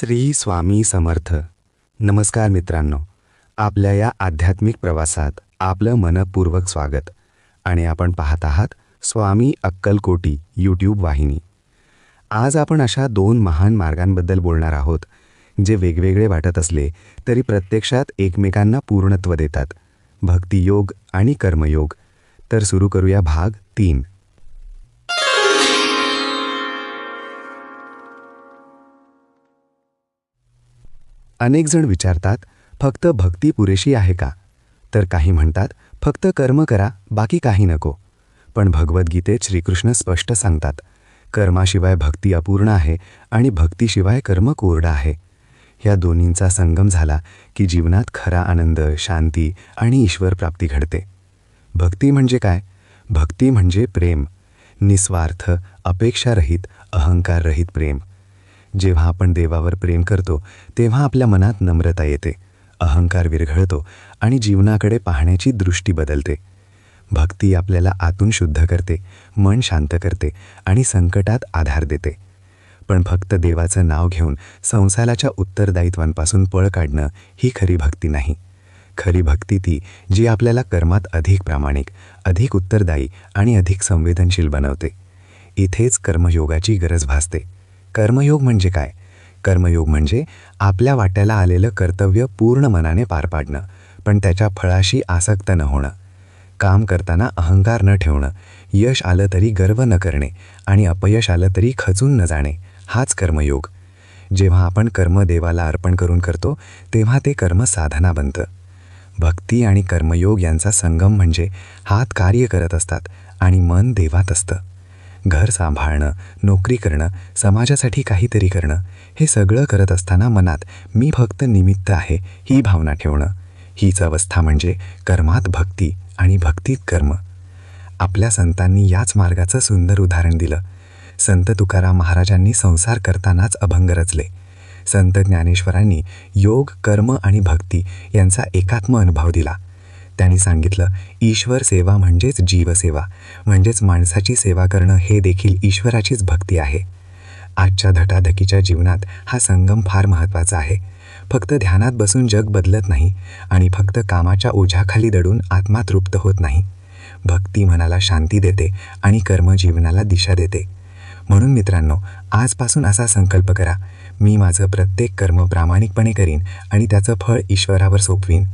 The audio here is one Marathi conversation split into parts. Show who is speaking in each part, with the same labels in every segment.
Speaker 1: श्री स्वामी समर्थ. नमस्कार मित्रांनो. आपल्या या आध्यात्मिक प्रवासात आपलं मनपूर्वक स्वागत. आणि आपण पाहत आहात स्वामी अक्कलकोटी यूट्यूब वाहिनी. आज आपण अशा दोन महान मार्गांबद्दल बोलणार आहोत जे वेगवेगळे वाटत असले तरी प्रत्यक्षात एकमेकांना पूर्णत्व देतात. भक्तियोग आणि कर्मयोग. तर सुरू करूया भाग तीन. अनेक जण विचारतात फक्त भक्ती पुरेशी आहे का? तर काही म्हणतात फक्त कर्म करा बाकी काही नको. पण भगवद्गीतेत श्रीकृष्ण स्पष्ट सांगतात कर्माशिवाय भक्ती अपूर्ण आहे आणि भक्तीशिवाय कर्म कोरडा आहे. ह्या दोन्हींचा संगम झाला की जीवनात खरा आनंद शांती आणि ईश्वर प्राप्ती घडते. भक्ती म्हणजे काय? भक्ती म्हणजे प्रेम निस्वार्थ अपेक्षारहित अहंकाररहित प्रेम. जेव्हा आपण देवावर प्रेम करतो तेव्हा आपल्या मनात नम्रता येते अहंकार विरघळतो आणि जीवनाकडे पाहण्याची दृष्टी बदलते. भक्ती आपल्याला आतून शुद्ध करते मन शांत करते आणि संकटात आधार देते. पण फक्त देवाचं नाव घेऊन संसाराच्या उत्तरदायित्वांपासून पळ काढणं ही खरी भक्ती नाही. खरी भक्ती ती जी आपल्याला कर्मात अधिक प्रामाणिक अधिक उत्तरदायी आणि अधिक संवेदनशील बनवते. इथेच कर्मयोगाची गरज भासते. कर्मयोग म्हणजे काय? कर्मयोग म्हणजे आपल्या वाट्याला आलेलं कर्तव्य पूर्ण मनाने पार पाडणं पण त्याच्या फळाशी आसक्त न होणं. काम करताना अहंकार न ठेवणं यश आलं तरी गर्व न करणे आणि अपयश आलं तरी खचून न जाणे हाच कर्मयोग. जेव्हा आपण कर्म देवाला अर्पण करून करतो तेव्हा ते कर्म साधना बनतं. भक्ती आणि कर्मयोग यांचा संगम म्हणजे हात कार्य करत असतात आणि मन देवात असतं. घर सांभाळणं नोकरी करणं समाजासाठी काहीतरी करणं हे सगळं करत असताना मनात मी फक्त निमित्त आहे ही भावना ठेवणं. हीच अवस्था म्हणजे कर्मात भक्ती आणि भक्तीत कर्म. आपल्या संतांनी याच मार्गाचं सुंदर उदाहरण दिलं. संत तुकाराम महाराजांनी संसार करतानाच अभंग रचले. संत ज्ञानेश्वरांनी योग कर्म आणि भक्ती यांचा एकात्म अनुभव दिला. त्यांनी सांगितलं ईश्वर सेवा म्हणजेच जीवसेवा. म्हणजेच माणसाची सेवा करणं हे देखील ईश्वराचीच भक्ती आहे. आजच्या धटाधकीच्या जीवनात हा संगम फार महत्त्वाचा आहे. फक्त ध्यानात बसून जग बदलत नाही आणि फक्त कामाच्या ओझ्याखाली दडून आत्मा तृप्त होत नाही. भक्ती मनाला शांती देते आणि कर्म जीवनाला दिशा देते. म्हणून मित्रांनो आजपासून असा संकल्प करा. मी माझं प्रत्येक कर्म प्रामाणिकपणे करीन आणि त्याचं फळ ईश्वरावर सोपवीन.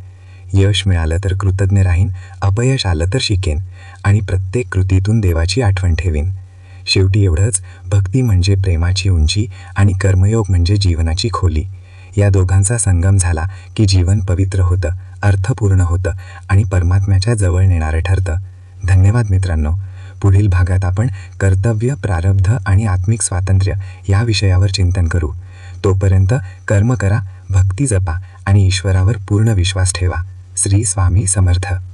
Speaker 1: यश मिळालं तर कृतज्ञ राहीन अपयश आलं तर शिकेन आणि प्रत्येक कृतीतून देवाची आठवण ठेवीन. शेवटी एवढंच भक्ती म्हणजे प्रेमाची उंची आणि कर्मयोग म्हणजे जीवनाची खोली. या दोघांचा संगम झाला की जीवन पवित्र होतं अर्थपूर्ण होतं आणि परमात्म्याच्या जवळ नेणारं ठरतं. धन्यवाद मित्रांनो. पुढील भागात आपण कर्तव्य प्रारब्ध आणि आत्मिक स्वातंत्र्य या विषयावर चिंतन करू. तोपर्यंत कर्म करा भक्ती जपा आणि ईश्वरावर पूर्ण विश्वास ठेवा. श्री स्वामी समर्थ.